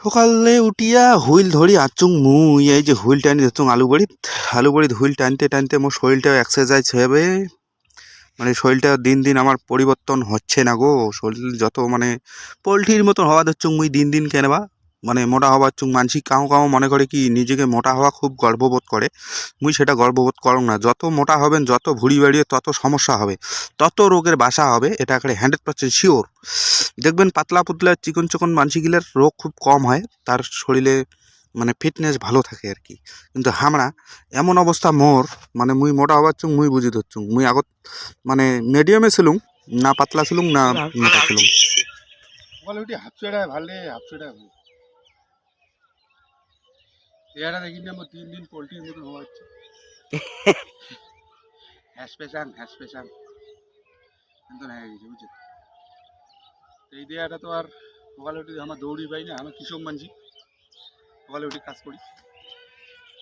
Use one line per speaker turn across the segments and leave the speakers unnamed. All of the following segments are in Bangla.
সকালে উঠিয়া হুইল ধরি, আচুং মুই, এই যে হুইল টানি ধরছুং আলু বড়িত আলু বড়িত হুইল টানতে টানতে আমার শরীরটাও এক্সারসাইজ হবে। মানে শরীরটা দিন দিন আমার পরিবর্তন হচ্ছে না গো। শরীর যত মানে পোলট্রির মতন হওয়া ধরছুং মুই দিন দিন কেনবা? মানে মোটা হওয়ার চুং মানসি কাউ কাউ মনে করে কি নিজেকে মোটা হওয়া খুব গর্ববোধ করে। মুই সেটা গর্ববোধ করং না। যত মোটা হবেন, যত ভুঁড়ি বাড়িয়ে তত সমস্যা হবে। তত রোগের বাসা হবে, এটা একটা হান্ড্রেড পার্সেন্ট শিওর দেখবেন পাতলা পুতলা চিকন চিকন মানসিগুলার রোগ খুব কম হয়, তার শরীরে মানে ফিটনেস ভালো থাকে আর কি। কিন্তু হামরা এমন অবস্থা মোর মানে মুই মোটা হবার চুং, মুই বুঝি ধরছুং মুই আগত মানে মিডিয়ামে ছিলুম না পাতলা ছিলুম না মোটা ছিলুম
ভালে, হাফ চড়ায় ভালো এরা দেখি না আমার তিন দিন পোলট্রির মতন হওয়া হচ্ছে। হ্যাস পেশাং হ্যাস পেশাং। কিন্তু হয়ে গেছে বুঝছ এই দেয়াটা তো আর সকালে উঠে আমার দৌড়ি পাই না, আমি কৃষক মানছি সকালে উঠে কাজ করি।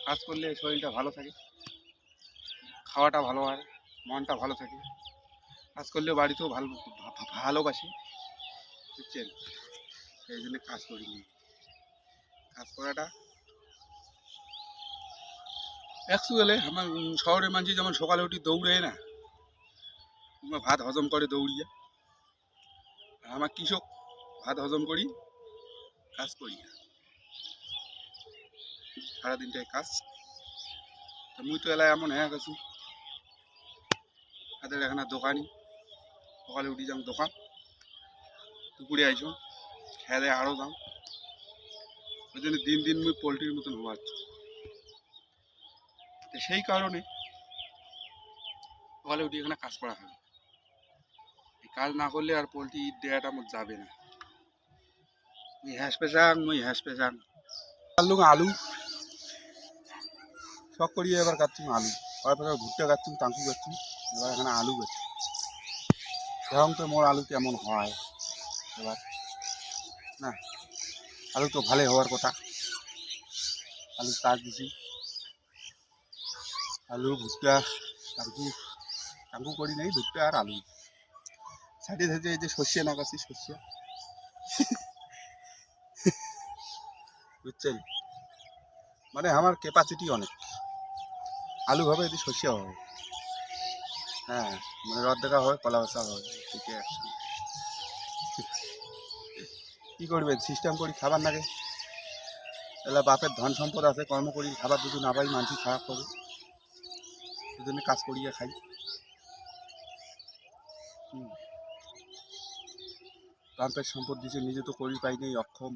কাজ করলে শরীরটা ভালো থাকে, খাওয়াটা ভালো হয়, মনটা ভালো থাকে। কাজ করলে বাড়িতেও ভালো, ভালোবাসি, বুঝছেন? এই জন্য কাজ করি। কাজ করাটা অ্যাকচুয়ালি আমার শহরের মানুষ যেমন সকালে উঠি দৌড়ে না ভাত হজম করে দৌড়িয়া। আমার কৃষক, ভাত হজম করি, কাজ করি না। সারাদিনটাই কাজ। মুই তো এলাকায় এমন হ্যাঁ গেছি। তাদের এখানে দোকানই সকালে উঠি যাম দোকান। দুপুরে আইসো খেয়ে দেয় আরও দাম ওই জন্য দিন দিন মুই পোলট্রির মতন হওয়াচ্ছি তো সেই কারণে সকালে উঠি এখানে কাজ করা হবে কাজ না করলে আর পোলট্রি দেয়াটা আমার যাবে না। মুই হ্যাস পেশাং মুই হ্যাস পেশাং আলু আলু। শখ করিয়ে এবার কাটছুম আলু। তারপরে ভুট্টা কাটছুম টাঙ্কি কাটছুম এবার এখানে আলু কাটছি। এখন তো মোর আলু কেমন হয়। এবার, না, আলু তো ভালোই হওয়ার কথা। আলু চাষ দিছি। আলু, ভুট্টা টাঙ্কু টাঙ্কু করি নাই, ভুট্টা আর আলু। সাইডে সাইডে এই যে সর্ষে নাগাছি সর্ষে। বুঝছেন? মানে আমার ক্যাপাসিটি অনেক। আলু হবে এটি সর্ষে হবে। হ্যাঁ মানে রদ দেখা হয়, কলা বসা হয় ঠিক আছে কি করবেন? সিস্টেম করি, খাবার লাগে এলা বাপের ধন সম্পদ আছে, কর্ম করি, খাবার যদি না পাই মানুষ খারাপ হবে। জন্য কাজ করিয়া খাই। প্রান্তের সম্পদ দিছে নিজে তো করি পাই নেই অক্ষম।